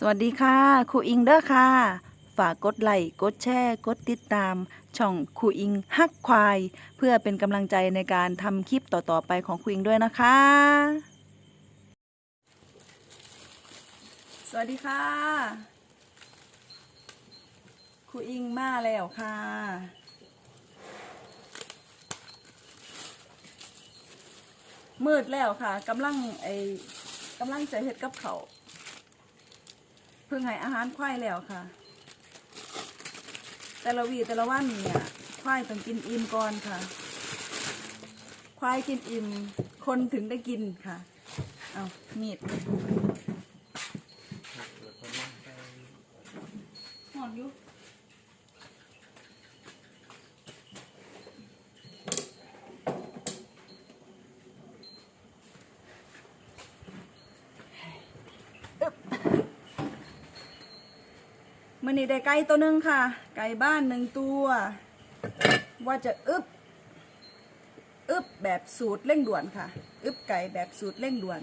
สวัสดีค่ะครูอิงเด้อค่ะ ฝากกดไลค์กดแชร์กดติดตาม ช่องครูอิงฮักควาย เพื่อเป็นกำลังใจในการทำคลิปต่อๆไปของครูอิงด้วยนะคะ สวัสดีค่ะครูอิงมาแล้วค่ะ มืดแล้วค่ะกำลังไอ้กำลังจะเฮ็ดกับเขาว เพิ่งให้อาหารควายแล้วค่ะ แต่ละวีแต่ละวันเนี่ยควายต้องกินอิ่มก่อนค่ะ ควายกินอิ่มคนถึงได้กินค่ะ เอามีดหอนอยู่ นี้ได้ไก่ตัวหนึ่งค่ะ ไก่บ้านหนึ่งตัว ว่าจะอึบอึบแบบสูตรเร่งด่วนค่ะ อึบไก่แบบสูตรเร่งด่วน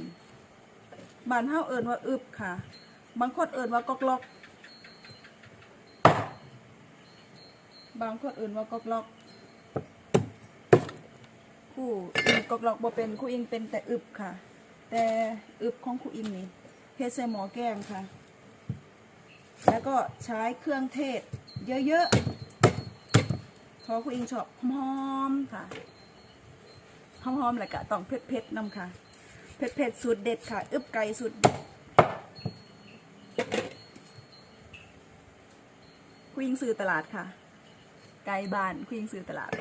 บ้านเฮาเอิญว่าอึบค่ะ บางคนเอิญว่ากอกลอก บางคนเอิญว่ากอกลอก คู่อิงกอกลอกบ่เป็นคู่อิงเป็นแต่อึบค่ะ แต่อึบของคู่อิงนี่เฮ็ดใส่หมอแกงค่ะ แล้วก็ใช้เครื่องเทศ เยอะๆพราะคุณอิงชอบหอมๆค่ะหอมๆแหละกะต้องเผ็ดๆน้ำค่ะเผ็ดๆสูตรเด็ดค่ะ อึบไก่สูตรเด็ดคุณอิงซื้อตลาดค่ะ ไก่บ้านคุณอิงซื้อตลาด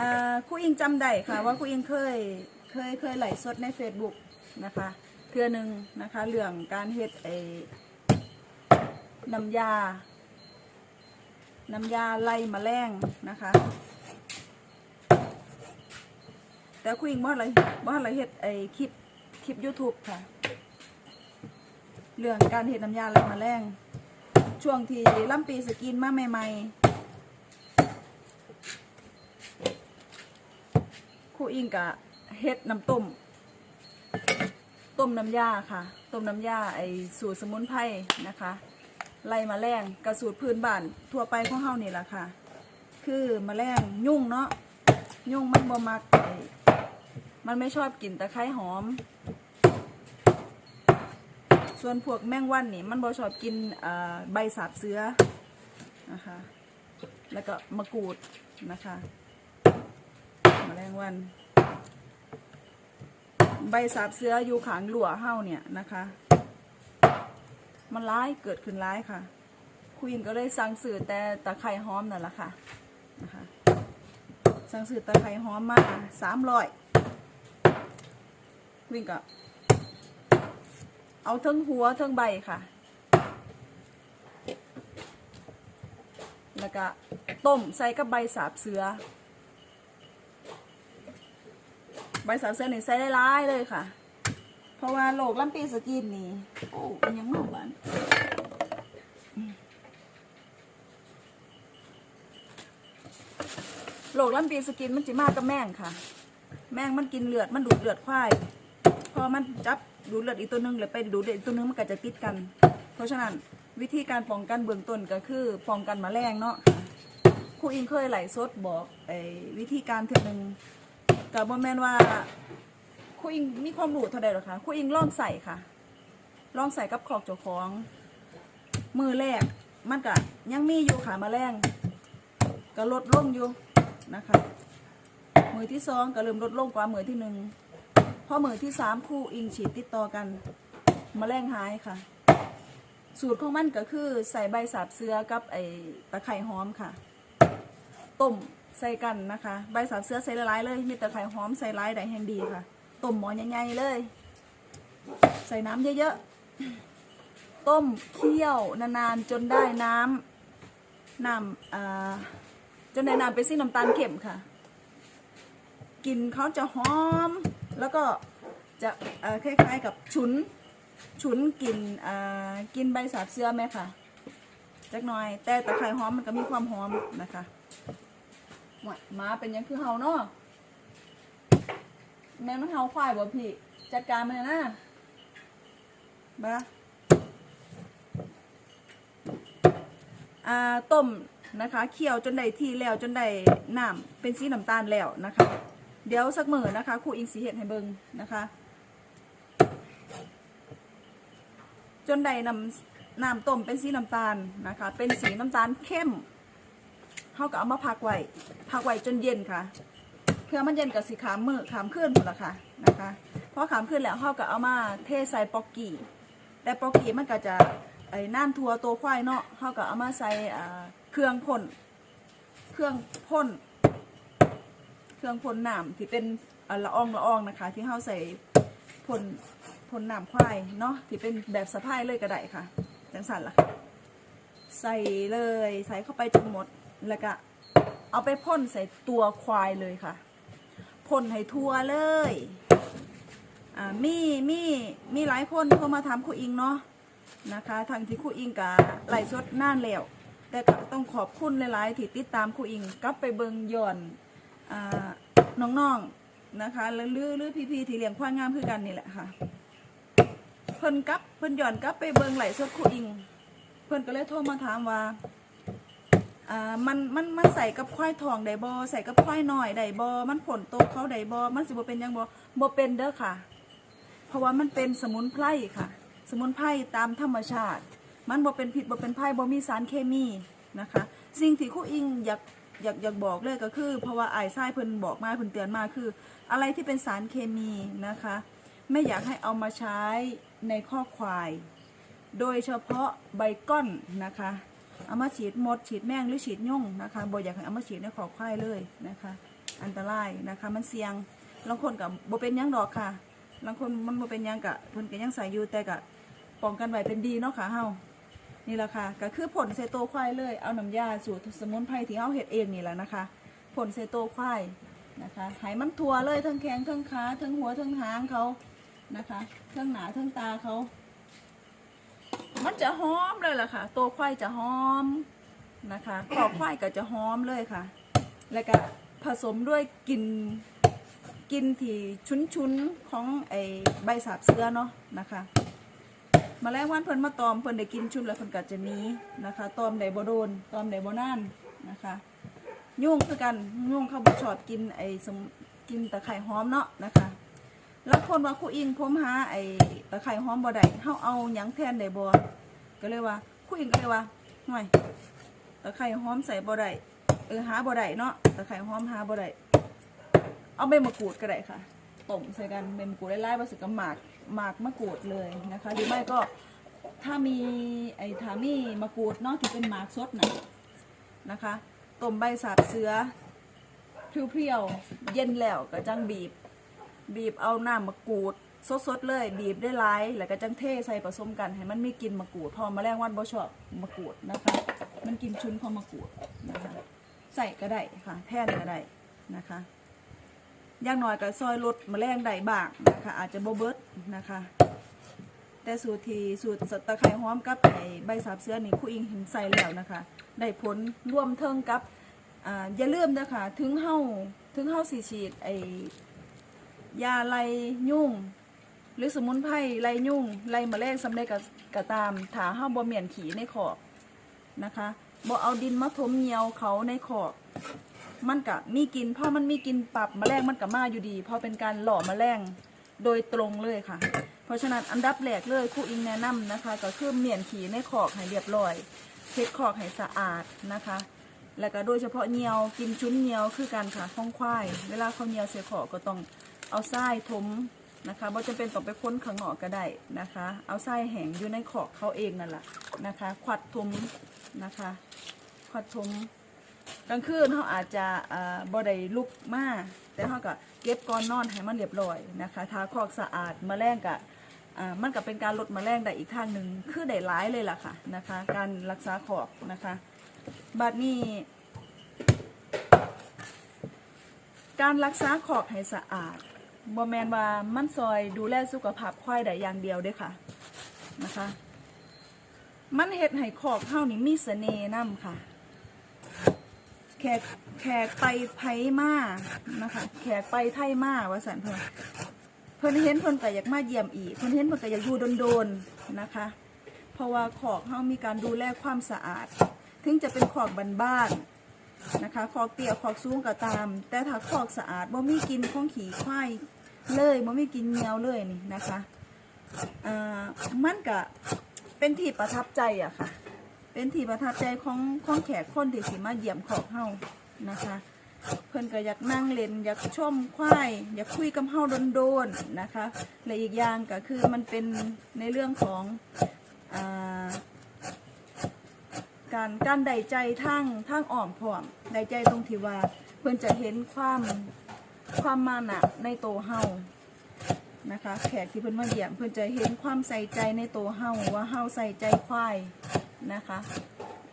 อ่าครูอิงจำได้ค่ะ ว่าครูอิงเคยเคยเคยไหลฟ์สดใน Facebook นะคะเทื่อหนึ่งนะคะเรื่องการเฮ็ดไอ้น้ำยา น้ำยาไล่แมลงนะคะ แต่ครูอิงบ่อะไรบ่อะไรเฮ็ดไอ้คลิปคลิป YouTube ค่ะ เรื่องการเฮ็ดน้ำยาไล่แมลงช่วงที่ล่ำปีสกินมาใหม่ ๆ ครูอิงกะเฮ็ดน้ำต้ม ต้มน้ำยาค่ะ ต้มน้ำยาไอสูตรสมุนไพรนะคะ ไล่มาแรงกระสูตรพื้นบ้านทั่วไปของเฮานี่แหละค่ะ คือมาแมลงยุ่งเนาะยุ่งมันบ่มักมันไม่ชอบกลิ่นตะไคร้หอม ส่วนพวกแมงวันนี่มันบ่ชอบกินใบสาบเสือนะคะ แล้วก็มะกรูดนะคะ วัน ใบสาบเสืออยู่ขางหลัวเฮาเนี่ยนะคะ มันร้ายเกิดขึ้นร้ายค่ะคุยนก็เลยสั่งสื่อแต่ตะไคร้หอมนั่นแหละค่ะนะคะสั่งสื่อตะไคร้หอมมาสามร้อยวิ่งก็เอาเทั้งหัวเทั้งใบค่ะ แล้วก็ต้มใส่กับใบสาบเสือ ใบสามเส้นนี่ใส่ได้ร้ายเลยค่ะ เพราะว่าโรคลำปีสกินนี่โอ้ยยังมากบ้านโรคลำปีสกินมันจิมากกับแมงค่ะ แมงมันกินเลือดมันดูดเลือดควายพอมันจับดูดเลือดอีกตัวหนึงเลยไปดูดเลือดอีกตัวหนึงมันก็จะติดกัน เพราะฉะนั้นวิธีการป้องกันเบื้องต้นก็คือป้องกันมแมลงเนาะครูอิงเคยไหลฟ์สดบอกไอ้วิธีการเถื่อหนึ่ง กับบอแมนว่าครูอิงมีความรู้เท่าใดหรอคะครูอิงลองใส่ค่ะ ลองใส่กับขอกเจ้าของ มือแรกมันก็ยังมีอยู่ค่ะมาแรงก็ลดลงอยู่นะคะ มือที่สองก็เริ่มลดลงกว่ามือที่หนึ่งพอมือที่สามครูอิงฉีดติดต่อกันมาแรงหายค่ะ สูตรของมันก็คือใส่ใบสาบเสือกับไอตะไคร่หอมค่ะ ต้ม ใส่กันนะคะ ใบสาบเสื้อใส่ละลายเลย มีแต่ไข่หอมใส่ลายได้แห่งดีค่ะต้มหมอใหญ่ๆเลย ใส่น้ำเยอะๆ ต้มเคี่ยวนานๆ จนได้น้ำน้ำอ่าจนได้น้ำเป็นสีน้ำตาลเข้มค่ะกลิ่นเขาจะหอม แล้วก็จะคล้ายๆกับฉุนฉุนกลิ่นอ่ากินใบสาบเสื้อไหมค่ะจักหน่อย แต่ตะไคร่หอมมันก็มีความหอมนะคะ หวะหมาเป็นหยังคือเฮาเนาะแม่นมันเฮาควายบ่พี่ จัดการมันเลยนะบ้าอ่าต้มนะคะเคี่ยวจนได้ที่แล้วจนได้น้ำเป็นสีน้ำตาลแล้วนะคะ เดี๋ยวสักมือนะคะครูอิงสีเห็ดให้เบิงนะคะ จนได้น้ำน้ำต้มเป็นสีน้ำตาลนะคะ เป็นสีน้ำตาลเข้ม เขาก็เอามาพักไว้พักไว้จนเย็นค่ะ เพื่อมันเย็นกับสีขามมือขามขึ้นหมดละค่ะนะคะพอขามขึ้นแล้วเขาก็เอามาเทใส่ปอกกี้แต่ปอกกี้มันก็จะไอ้น่านทัวตัวควายเนาะเขาก็เอามาใส่เครื่องพ่นเครื่องพ่นเครื่องพ่นน้ำที่เป็นละอองละอองนะคะ ที่เขาใส่พ่นพ่นน้ำควายเนาะที่เป็นแบบสะพายเลยก็ได้ค่ะจังสันล่ะใส่เลยใส่เข้าไปจนหมด แล้วก็เอาไปพ่นใส่ตัวควายเลยค่ะพ่นให้ทั่วเลยอ่ามีมีมีหลายคนโทรมาถามครูอิงเนาะนะคะทางที่ครูอิงกับไหลสดน่านแล้วแต่ก็ต้องขอบคุณหลายๆที่ติดตามครูอิงกลับไปเบิงย้อนอ่าน้องๆนะคะหรือหรือหรือพี่ๆที่เลี้ยงควายงามคือกันนี่แหละค่ะเพิ่นกลับเพิ่นย้อนกลับไปเบิงไหลสดครูอิง เพิ่นก็เลยโทรมาถามว่า อ่ามันมันมันใส่กับควายทองไดบ่ใส่กับควายหน้อยไดบ่มันผลโตกเขาไดบ่มันสิบ่เป็นหยังบ่บ่เป็นเด้อค่ะ เพราะว่ามันเป็นสมุนไพรค่ะ สมุนไพรตามธรรมชาติ มันบ่เป็นผิดบ่เป็นภัยบ่มีสารเคมีนะคะ สิ่งที่ครูอิงอยากอยากอยากบอกเลยก็คือ เพราะว่าไอ้ทรายเพิ่นบอกมาเพิ่นเตือนมาคือ อะไรที่เป็นสารเคมีนะคะ ไม่อยากให้เอามาใช้ในข้อควาย โดยเฉพาะใบก้อนนะคะ เอามาฉีดมดฉีดแมงหรือฉีดยุ่งนะคะบ่อยากให้เอามาฉีดในขอควายเลยนะคะ อันตรายนะคะมันเสี่ยงบางคนกับบ่เป็นยังดอกค่ะบางคนมันบ่เป็นยังกะเพิ่นก็ยังใส่อยู่แต่กะป้องกันไว้เป็นดีเนาะค่ะเฮานี่แหละค่ะก็คือผลเซโตควายเลยเอาน้ำยาสูตรสมุนไพรที่เฮาเฮ็ดเองนี่แหละนะคะผลเซโตควายนะคะให้มันทั่วเลยทั้งแขนทั้งขาทั้งหัวทั้งหางเขานะคะทั้งหนาทั้งตาเขา มันจะหอมเลยล่ะค่ะ ตัวควายจะหอมนะคะขอควายก็จะหอมเลยค่ะ แล้วก็ผสมด้วยกลิ่นกลิ่นที่ชุนๆของไอใบสาบเสือเนาะนะคะมาแลงวันเพิ่นมาตอมเพิ่นได้กินชุนแล้วเพิ่นก็จะนี้นะคะตอมได้บ่โดนตอมได้บ่นานนะคะยุ่งคือกันยุ่งเขาบ่ชอบกินไอสมกินตะไคร่หอมเนาะนะคะ แล้วคนว่าครูอิงผมหาไอ้ตะไคร่หอมบ่ได้เฮาเอาหยังแทนได้บ่ก็เลยว่าครูอิงก็เลยว่าห่วยตะไคร่หอมใส่บ่ได้เออหาบ่ได้เนาะตะไคร่หอมหาบ่ได้เอาใบมะกรูดก็ได้ค่ะต้มใส่กันใบมะกรูดไล่ๆบ่สิกับหมากหมากมะกรูดเลยนะคะหรือไม่ก็ถ้ามีไอ้ถ้ามีมะกรูดเนาะที่เป็นหมากสดน่ะนะคะต้มใบสาบเสือเพียวๆเย็นแล้วก็จังบีบ บีบเอาน้ำมะกรูดสดๆเลย บีบได้หลายแล้วก็จังเทใส่ผสมกันให้มันมีกลิ่นมะกรูดพอแมลงวันบ่ชอบมะกรูดนะคะ มันกินชุนของมะกรูดนะคะ ใส่ก็ได้ค่ะ แทนก็ได้นะคะอย่างน้อยก็ซอยลดแมลงได้บ้างนะคะ อาจจะบ่เบิดนะคะ แต่สูตรที่สูตรตะไคร้หอมกับไอใบสาบเสื้อนี่ครูอิงเห็นใส่แล้วนะคะ ได้ผลร่วมเทิงกับอ่าอย่าลืมนะคะถึงเฮาถึงเฮาสีฉีดไอ ยาไลยุ่ง หรือสมุนไพรไลยุ่งไล่แมลงสำเร็จกับกตามถาห้าบ่เหมียนขี่ในขอบนะคะบ่เอาดินมาถมเหนียวเขาในขอบมันกะมีกินเพราะมันมีกินปรับมะแมลงมันกะมาอยู่ดีพราะเป็นการหล่อมะแมลงโดยตรงเลยค่ะ เพราะฉะนั้นอันดับแรกเลยครูอิงแนะนำนะคะ ก็คือเมียนขี่ในขอกให้เรียบร้อยเช็ดขอกให้สะอาดนะคะ แล้วก็โดยเฉพาะเหนียวกินชุ้นเหนียวคือการขาข้องควาย เวลาเขาเหนียวเสียขอกก็ต้อง เอาไส้ทมนะคะบ่จำเป็นต้องไปค้นข้างนอกก็ได้นะคะ เอาไส้แห้งอยู่ในขอกเขาเองนั่นแหละนะคะควัดทมนะคะควัดทมกลางคืนเขาอาจจะอ่าบ่ได้ลุกมาแต่เขาก็เก็บก่อนนอนให้มันเรียบร้อยนะคะทาคอกสะอาดมาแมลงกะอ่ามันก็เป็นการลดมแมลงได้อีกทางหนึ่งคือได้หลายเลยล่ะค่ะนะคะ การรักษาขอกนะคะบัดนี้ การรักษาขอกให้สะอาด บ่แมนว่ามันซอยดูแลสุขภาพควายได้อย่างเดียวเด้ค่ะนะคะ มันเฮ็ดให้ขอกเฮานี่มีเสน่ห์นํค่ะ แขกแขกไปไทมานะคะ แขกไปไทมาว่าสันเพิ่อนเพิ่อนเห็นเพิ่อนก็อยากมาเยี่ยมอีก เพิ่อนเห็นเพิ่อนก็อยากอยู่โดนๆนะคะ เพราะว่าขอกเฮามีการดูแลความสะอาด ถึงจะเป็นขอกบ้านๆ นะคะขอกเตี้ยขอกสูงก็ตาม แต่ถ้าขอกสะอาดบ่มีกินของขี้ควายเลยบ่มีกินเหนียวเลยนี่นะคะอ่ามันก็เป็นที่ประทับใจอะค่ะ เป็นที่ประทับใจของของแขกคนที่สิมาเยี่ยมขอกเฮานะคะ เพิ่อนก็อยากนั่งเล่นอยากชมควายอยากคุยกับเฮาโดนๆนะคะและอีกอย่างก็คือมันเป็นในเรื่องของอา การการใดใจทางทางอ่อมพร้อมใดใจตรงที่ว่าเพิ่อนจะเห็นความความมานะในโตเฮานะคะ แขกที่เพิ่อนมาเยี่ยมเพิ่อนจะเห็นความใส่ใจในโตเฮาว่าเฮาใส่ใจควายนะคะ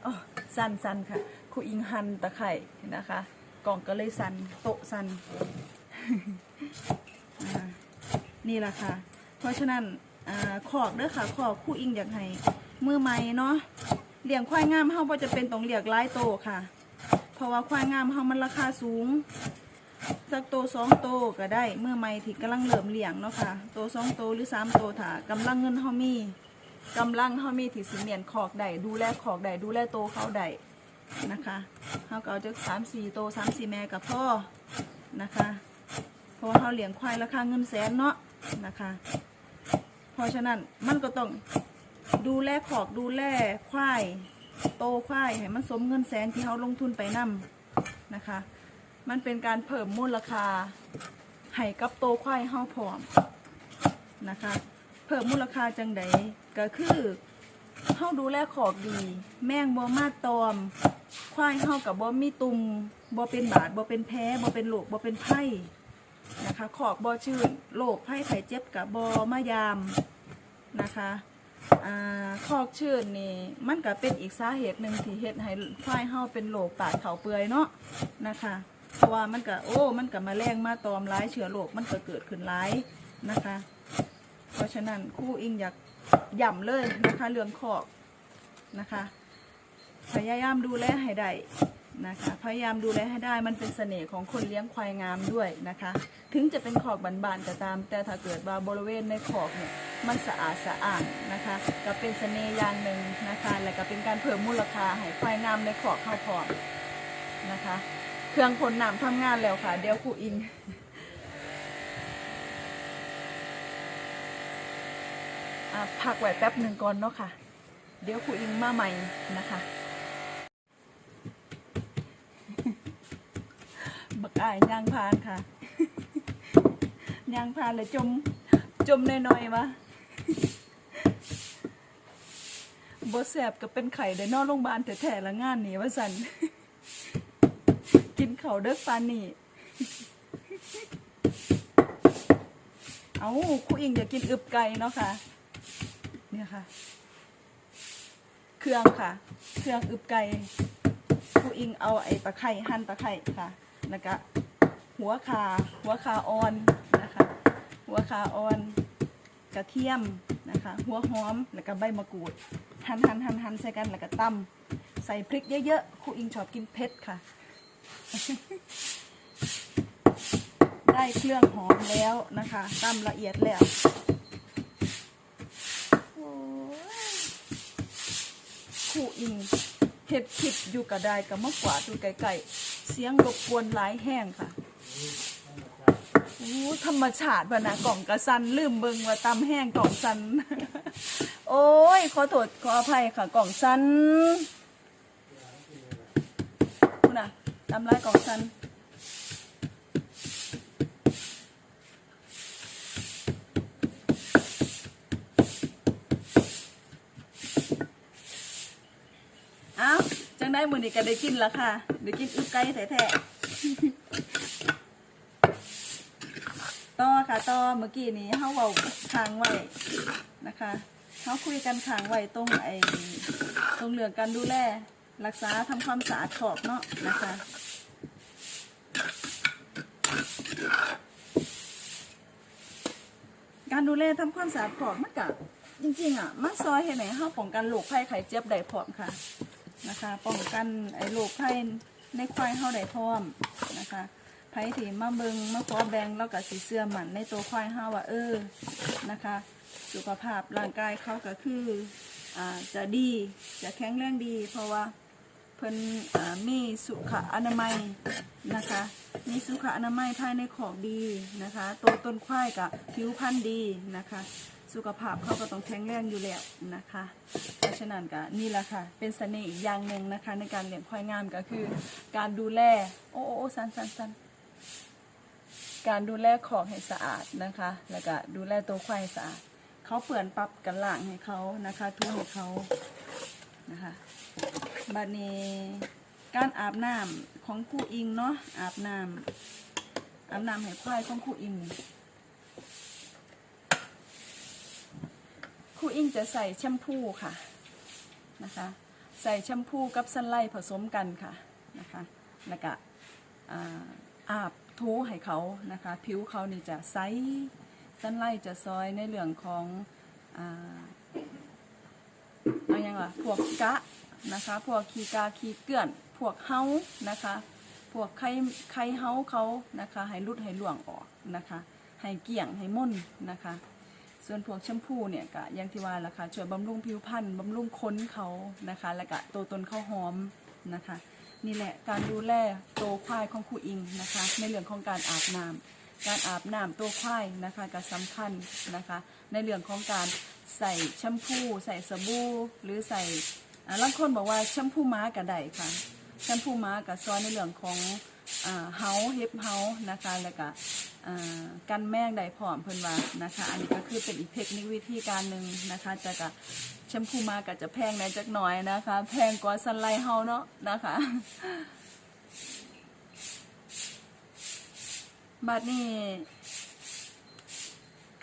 อ๋อสั้นสั้นค่ะครูอิงหันตะไคร่นะคะ กล่องก็เลยสั้นโตสั้นนี่แหละค่ะ เพราะฉะนั้นอขอกเด้อค่ะขอกคู่อิงอยากให้มือใหม่เนาะ เลี้ยงควายงามเฮาบ่จะเป็นต้องเลี้ยงหลายโตค่ะ เพราะว่าควายงามเฮามันราคาสูงสักโตสองโตก็ได้เมื่อใหม่ที่กำลังเริ่มเลี้ยงเนาะค่ะโตสองโตหรือสามโตถ้ากำลังเงินเฮามีกำลังเฮามีที่สิเมียนขอกได้ดูแลขอกได้ดูแลโตเขาได้นะคะเฮาก็เอาจักสามสี่โตสามสี่แม่กับพ่อนะคะเพราะว่าเขาเลี้ยงควายราคาเงินแสนเนาะนะคะ เพราะฉะนั้นมันก็ต้อง ดูแลขอกดูแลควาย โตควายให้มันสมเงินแสนที่เขาลงทุนไปนำนะคะ มันเป็นการเพิ่มมูลค่าให้กับโตควายเฮาพร้อมนะคะ เพิ่มมูลค่าจังใดก็คือเฮาดูแลขอกดี แมงบ่มาตอม ควายเฮากับบ่มีตุ่มบ่เป็นบาดบ่เป็นแพ้บ่เป็นโรคบ่เป็นไข้นะคะขอกบอชื่นโรคไข้ไข้เจ็บกับบอมายามนะคะ อ่าขอกชื่นนี่มันก็เป็นอีกสาเหตุหนึ่งที่เฮ็ดให้ควายเฮาเป็นโรคปากเขาเปื่อยเนาะนะคะเพราะว่ามันก็โอ้ มันก็มาแรงมาตอมร้ายเชื้อโรคมันก็เกิดขึ้นร้ายนะคะ เพราะฉะนั้นคู่อิงอยากย่ำเลยนะคะเรื่องขอกนะคะพยายามดูแลให้ได้ นะคะ พยายามดูแลให้ได้มันเป็นเสน่ห์ของคนเลี้ยงควายงามด้วยนะคะ ถึงจะเป็นขอกบานๆก็ตาม แต่ถ้าเกิดว่าบริเวณในขอกเนี่ยมันสะอาดสะอาดนะคะ ก็เป็นเสน่ห์อย่างหนึ่งนะคะ และก็เป็นการเพิ่มมูลค่าให้ควายงามในขอกเข้าพอมนะคะ เครื่องผลน้ำทำงานแล้วค่ะ เดี๋ยวครูอิงพักไว้แป๊บหนึ่งก่อนเนาะค่ะ เดี๋ยวครูอิงมาใหม่นะคะ บักอายยางพานค่ะ ยางพานเลยจม จมหน่อยๆวะบแสบก็เป็นไข่ได้นอนโรงพยาบาลแท้ๆละงานนี่ว่าสัน กินเขาเด้อปานนี่ เอาครูอิงอยากกินอึบไก่เนาะค่ะ เนี่ยค่ะ เครื่องค่ะ เครื่องอึบไก่ครูอิงเอาไอ้ตะไคร่หั่นตะไคร่ค่ะ แล้วก็หัวขาหัวขาอ่อนนะคะ หัวขาอ่อนกระเทียมนะคะ หัวหอมแล้วก็ใบมะกรูดหั่นหั่นหั่นหั่นใส่กันแล้วก็ตำใส่พริกเยอะๆครูอิงชอบกินเผ็ดค่ะ ได้เครื่องหอมแล้วนะคะตำละเอียดแล้วโอ้ยครูอิง็ดคลิปอยู่กระไดกับมะกวาดดูไก่ๆเสียงรบกวนหลายแห้งค่ะโอ้ธรรมชาติพะนะกล่องกระสันลืมเบิงว่าตำแห้งกล่องสัน โอ้ย ขอโทษขออภัยค่ะกล่องสันคุณน่ะตำลายกล่องสัน เอ้าจัง ได้มือนี้ก็ได้กินแล้วค่ะได้กินอึไก่แท้ๆต่อค่ะต่อเมื่อกี้นี้เฮาเว้าค้างไว้นะคะเฮาคุยกันค้างไว้ตรงไอ้ตรงเรื่องการดูแลรักษาทำความสะอาดขอบเนาะนะคะการดูแลทำความสะอาดขอบมันก็จริงๆอะมันซอยให้ไหนเฮาป้องกันโรคภัยไข้เจ็บได้พร้อมค่ะ นะคะ ป้องกันไอ้โรคภัยในควายเฮาได้พร้อมนะคะไผที่มาเบิงมาขอแบ่งแล้วก็สิเสื้อหมันในตัวควายเฮาว่าเออนะคะ สุขภาพร่างกายเขาก็คืออ่าจะดีจะแข็งแรงดี เพราะว่าเพิ่นมีสุขอนามัยนะคะ มีสุขอนามัยภายในขอกดีนะคะ ตัวต้นควายกับผิวพรรณดีนะคะ สุขภาพเขาก็ต้องแข็งแรงอยู่แล้วนะคะ เพราะฉะนั้นก็นี่แหละค่ะ เป็นเสน่ห์อีกอย่างหนึ่งนะคะ ในการเลี้ยงควายงามก็คือ การดูแลโอ้โอ้โอ้สันสันสันการดูแลของให้สะอาดนะคะ แล้วก็ดูแลตัวควายสะอาดเขาเปื่อนปรับกันหล่างให้เขานะคะทุ่ให้เขานะคะบัดนี้การอาบน้ำของครูอิงเนาะอาบน้ำอาบน้ำให้ควายของครูอิงนี่ค รูอิงจะใส่แชมพูค่ะนะคะ ใส่แชมพูกับซันไลผสมกันค่ะนะคะแล้วก็อาบทูให้เขานะคะ ผิวเขานี่จะใสสันไล่จะซอยในเรื่องของอ่าเอาอย่างล่ะพวกกะนะคะ พวกขีกาขีเกลื่อน พวกเฮานะคะ พวกไข่ไข่เฮาเขานะคะ ให้รุดให้หลวงออกนะคะ ให้เกี่ยงให้ม่นนะคะ ส่วนพวกแชมพูเนี่ยก็อย่างที่ว่าละค่ะช่วยบำรุงผิวพรรณบำรุงขนเขานะคะ แล้วก็ตัวตนเขาหอมนะคะ นี่แหละการดูแลโตวควายของครูอิงนะคะ ในเรื่องของการอาบน้ำการอาบน้ำตัวควายนะคะก็สำคัญนะคะ ในเรื่องของการใส่แชมพู ใส่สบู่หรือใส่อ่าบางคนบอกว่าแชมพูม้ากระไดค่ะแชมพูม้ากับซอยในเรื่องของเฮาเฮปเฮานะคะแล้วก็ กันแมงไดผอมเพิ่นว่านะคะ อันนี้ก็คือเป็นอีกเทคนิควิธีการหนึ่งนะคะจะกับแชมพูมาก็จะแพงในจักหน่อยนะคะ แพงกว่าซันไลท์เฮาเนาะนะคะบัดนี้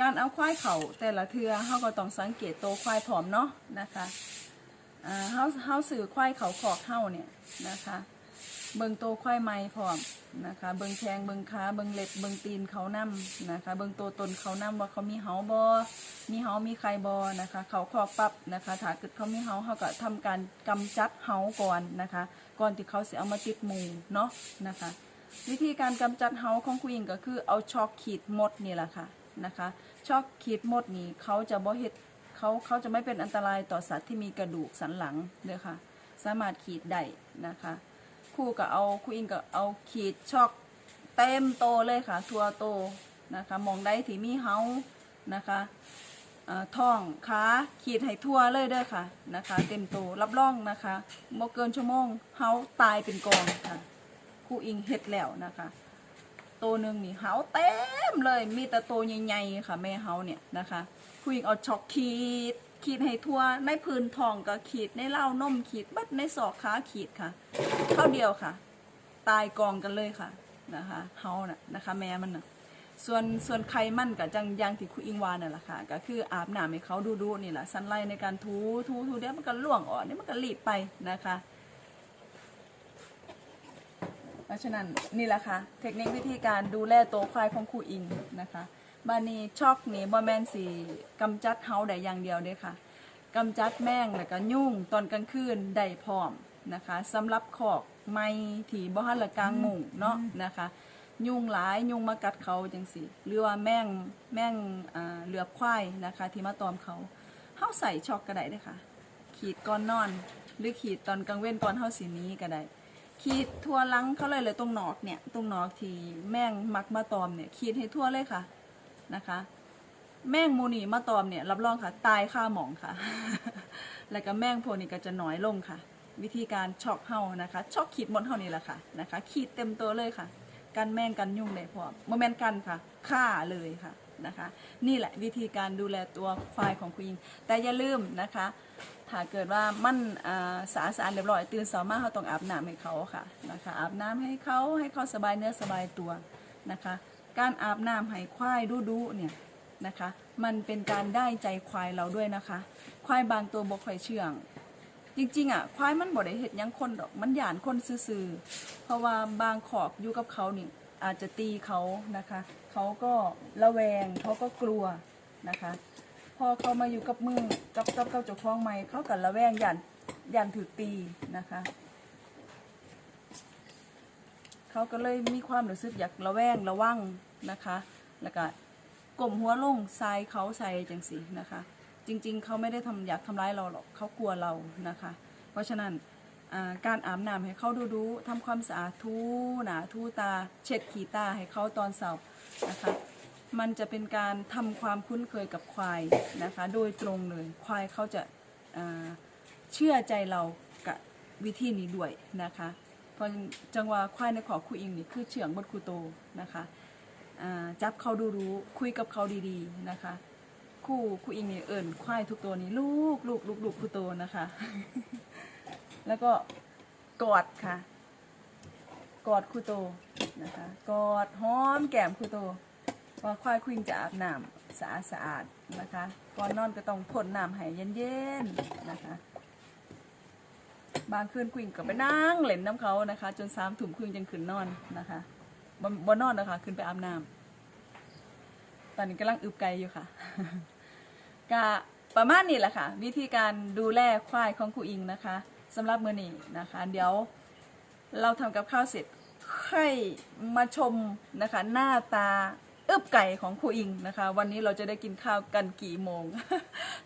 การเอาควายเขาแต่ละเทือเขาก็ต้องสังเกตโตควายผอมเนาะนะคะเฮาเฮาสื่อควายเขาขอกเฮาเนี่ยนะคะ เบิงโตควายไม้พร้อมนะคะ เบิงแข้งเบิงขาเบิงเล็บเบิงตีนเขานํนะคะ เบิงโตตนเขานํว่าเขามีเฮาบอมีเฮามีใครบอนะคะ เขาขอกปั๊บนะคะถ้าเกิดเขามีเฮาเขาก็ทำการกำจัดเฮาก่อนนะคะ ก่อนที่เขาจะเอามาติดมูเนาะนะคะ วิธีการกำจัดเฮาของคุณหญิงก็คือเอาช็อกขีดมดนี่แหละค่ะนะคะช็อกขีดมดนี่เขาจะบ่เฮ็ดเขาเขาจะไม่เป็นอันตรายต่อสัตว์ที่มีกระดูกสันหลังเด้อค่ะ สามารถขีดได้นะคะ ครู่ก็เอาครูอิงก็เอาขีดช็อกเต็มโตเลยค่ะ ทัวโตนะคะมองได้ที่มีเฮานะคะอ่าท้องขาขีดให้ทั่วเลยเด้อค่ะนะคะ เต็มโตรับรองนะคะบ่เกินชั่วโมงเฮาตายเป็นกองค่ะครูอิงเฮ็ดแล้วนะคะตัวหนึ่งนี่เฮาเต็มเลยมีแต่ตัวใหญ่ๆค่ะแม่เฮาเนี่ยนะคะครูอิงเอาช็อกขีด ขีดให้ทั่วในพื้นทองก็ขีดในเล้านมขีดบัดในศอกขาขีดค่ะเข้าเดียวค่ะ ตายกองกันเลยค่ะนะคะเฮาน่ะนะคะ แม่มันน่ะส่วนส่วนไข่มันกับจังยางที่ครูอิงวานั่นแหละค่ะ ก็คืออาบน้ำให้เขาดูๆนี่แหละสันไลในการทูทูทูเดี๋ยวมันก็ล่วงออกเดี๋ยวมันก็รีบไปนะคะเพราะฉะนั้นนี่แหละค่ะ เทคนิควิธีการดูแลตัวควายของครูอิงนะคะ บานี้ช็อกนี่บ่แมนสีกำจัดเฮาได้อย่างเดียวเด้อค่ะกำจัดแมงแล้วก็ยุ่งตอนกลางคืนได้พร้อมนะคะสำหรับขอกไม้ที่บ่ฮันละกลางมุงเนาะนะคะ ยุ่งหลายยุ่งมากัดเขาจังสิหรือว่าแมงแมงอ่าเหลือบควายนะคะ ที่มาตอมเขาเฮาใส่ช็อกก็ได้เด้อค่ะ ขีดก่อนนอน หรือขีดตอนกลางเว้นก่อนเฮาสินี้ก็ได้ขีดทั่วลังเขาเลยเลยตรงหนอกเนี่ยตรงหนอกที่แม่งมักมาตอมเนี่ยขีดให้ทั่วเลยค่ะ นะคะ แม่งมูนีมาตอมเนี่ยรับรองค่ะ ตายค่าหมองค่ะ แล้วก็แม่งพนี้ก็จะน้อยลงค่ะ วิธีการช็อกเฮานะคะช็อกขีดมดเท่านี้แหละค่ะนะคะ ขีดเต็มตัวเลยค่ะ กันแม่งกันยุ่งเลยพอโมเมนต์กันค่ะฆ่าเลยค่ะนะคะ นี่แหละวิธีการดูแลตัวควายของคุณยิง แต่อย่าลืมนะคะถ้าเกิดว่ามันอ่าสะอาดสะอาดเรียบร้อยตื่นเช้ามาเขาต้องอาบน้ำให้เขาค่ะนะคะอาบน้ำให้เขาให้เขาสบายเนื้อสบายตัวนะคะ การอาบน้ำให้ควายดูดูเนี่ยนะคะ มันเป็นการได้ใจควายเราด้วยนะคะ ควายบางตัวบกค่อยเชื่อง จริงๆอะควายมันบ่ได้เห็ดยังคนดอกมันหยานคนซื่อๆเพราะว่าบางขอกอยู่กับเขานี่อาจจะตีเขานะคะ เขาก็ระแวงเขาก็กลัวนะคะ พอเขามาอยู่กับมือกับกับกับเจ้าของใหม่เขากับระแวงหยันหยันถือตีนะคะ เขาก็เลยมีความรู้สึกอยากระแวงระวังนะคะ แล้วก็กลมหัวลงทรายเขาใส่จังสีนะคะ จริงๆ เขาไม่ได้ทำอยากทำร้ายเราหรอกเขากลัวเรานะคะ เพราะฉะนั้นการอาบน้ำให้เขาดูดูทำความสะอาดทูหนาทูตา เช็ดขีตาให้เขาตอนเสาร์นะคะมันจะเป็นการทำความคุ้นเคยกับควายนะคะ โดยตรงเลยควายเขาจะเชื่อใจเรากับวิธีนี้ด้วยนะคะ พราะจังหวะควายในขอคุยอิงนี่คือเฉียงบดคูโตนะคะจับเขาดูรู้คุยกับเขาดีๆนะคะ คู่คุยอิงนี่เอิ่นควายทุกตัวนี้ลูกลูกลูกลูกคูโตนะคะ แล้วก็กอดค่ะ กอดคูโตนะคะ กอดหอมแก้มคูโตว่าควายคุยจะอาบน้ำสะอาดสะอาดนะคะก่อนนอนก็ต้องพ่นน้ำให้เย็นๆนะคะ บางคืนคุยก็ไปนั่งเล่นน้ำเขานะคะ จนสามถุ่มคุ้งยังขึ้นนอนนะคะบนบนนอนนะคะขึ้นไปอาบน้ำตอนนี้กำลังอึบไก่อยู่ค่ะก็ประมาณนี้แหละค่ะ วิธีการดูแลควายของครูอิงนะคะสำหรับมือนี้นะคะ เดี๋ยวเราทำกับข้าวเสร็จค่อยมาชมนะคะ หน้าตาอึบไก่ของครูอิงนะคะ วันนี้เราจะได้กินข้าวกันกี่โมง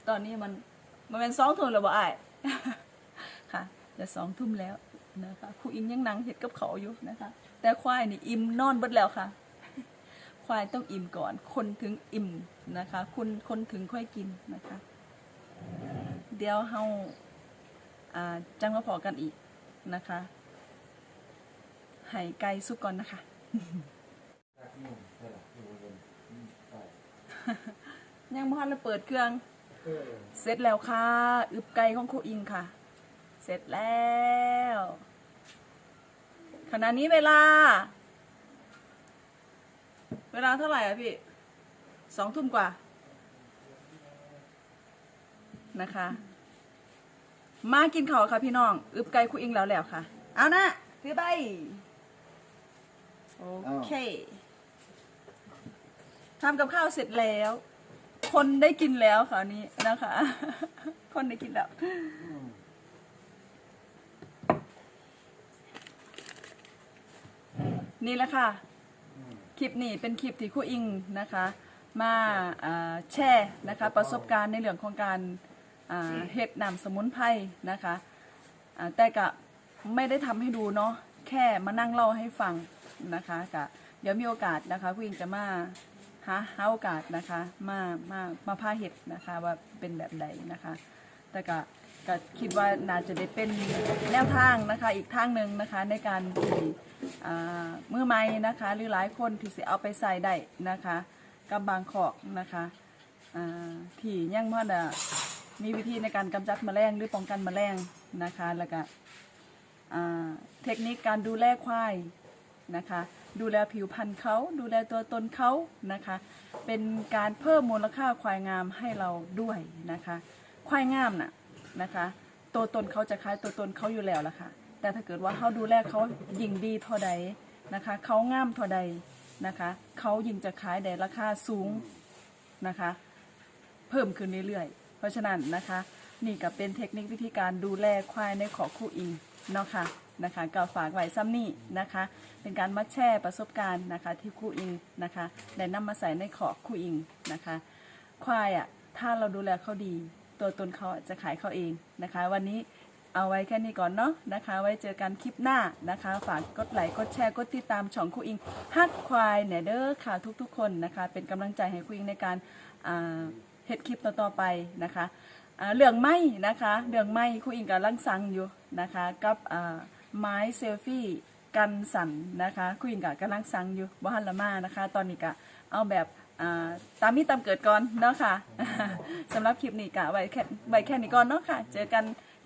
ตอนนี้มันมันเป็นสองทุ่มแล้วบ่อ้ายค่ะ จะสองทุ่มแล้วนะคะครูอิงยังนั่งเห็ดกับเขาอยู่นะคะ แต่ควายนี่อิ่มนอนเบิดแล้วค่ะ ควายต้องอิ่มก่อน คนถึงอิ่มนะคะ คุณคนถึงค่อยกินนะคะ เดี๋ยวเฮาอ่าจังมาพอกันอีกนะคะให้ไก่สุกก่อนนะคะ ยังบ่ทันได้เปิดเครื่อง เสร็จแล้วค่ะ อึบไก่ของครูอิงค่ะ เสร็จแล้ว ขณะนี้เวลา เวลาเท่าไหร่อะพี่สองทุ่มกว่า นะคะ มากินข้าวค่ะพี่น้อง อึบไก่ครูอิงแล้วแล้วค่ะ เอานะถือใบโอเคทำกับข้าวเสร็จแล้ว คนได้กินแล้วคราวนี้นะคะ คนได้กินแล้ว นี่แหละค่ะ คลิปนี้เป็นคลิปที่ครูอิงนะคะ มาอ่าแชร์นะคะประสบการณ์ในเรื่องของการอ่าเฮ็ดน้ำสมุนไพรนะคะอ่าแต่ก็ไม่ได้ทำให้ดูเนาะแค่มานั่งเล่าให้ฟังนะคะกะเดี๋ยวมีโอกาสนะคะครูอิงจะมาหาหาโอกาสนะคะมามามาพาเห็ดนะคะว่าเป็นแบบใดนะคะ แต่ก็ก็คิดว่าน่าจะได้เป็นแนวทางนะคะอีกทางหนึ่งนะคะในการที่อ่า มือไม้นะคะ หรือหลายคนที่สิเอาไปใส่ได้นะคะกับบางขอกนะคะอ่าที่ยังพ่อนะมีวิธีในการกำจัดแมลงหรือป้องกันแมลงนะคะ แล้วก็เทคนิคการดูแลควายนะคะ ดูแลผิวพรรณเขาดูแลตัวตนเขานะคะ เป็นการเพิ่มมูลค่าควายงามให้เราด้วยนะคะ ควายงามน่ะนะคะ ตัวตนเขาจะคล้ายตัวตนเขาอยู่แล้วล่ะค่ะ แต่ถ้าเกิดว่าเขาดูแลเขายิ่งดีเท่าใดนะคะเขาง่ามเท่าใดนะคะเขายิ่งจะขายได้ราคาสูงนะคะเพิ่มขึ้นเรื่อยๆ เพราะฉะนั้นนะคะนี่ก็เป็นเทคนิควิธีการดูแลควายในขอคู่อิงเนาะค่ะนะคะก็ฝากไว้ซ้ำนี่นะคะ เป็นการมาแชร์ประสบการณ์นะคะที่คู่อิงนะคะได้นำมาใส่ในขอคู่อิงนะคะ ควายอะถ้าเราดูแลเขาดี ตัวตนเขาจะขายเขาเองนะคะ วันนี้ เอาไว้แค่นี้ก่อนเนาะนะคะ ไว้เจอกันคลิปหน้านะคะ ฝากกดไลค์กดแชร์กดติดตามช่องคู่อิงฮักควายเนเด้อค่ะทุกๆ คนนะคะ เป็นกำลังใจให้คู่อิงในการเฮ็ดคลิปต่อๆไปนะคะเรื่องไม้นะคะเรื่องไม้คู่อิงกับลังสังอยู่นะคะกับไม้เซลฟี่กันสันนะคะคู่อิงกับกำลังสังอยู่บ้านละมานะคะ ตอนนี้ก็เอาแบบตามมีตามเกิดก่อนเนาะค่ะสำหรับคลิปนี้กะไว้แค่ไว้แค่นี้ก่อนเนาะค่ะ เจอกัน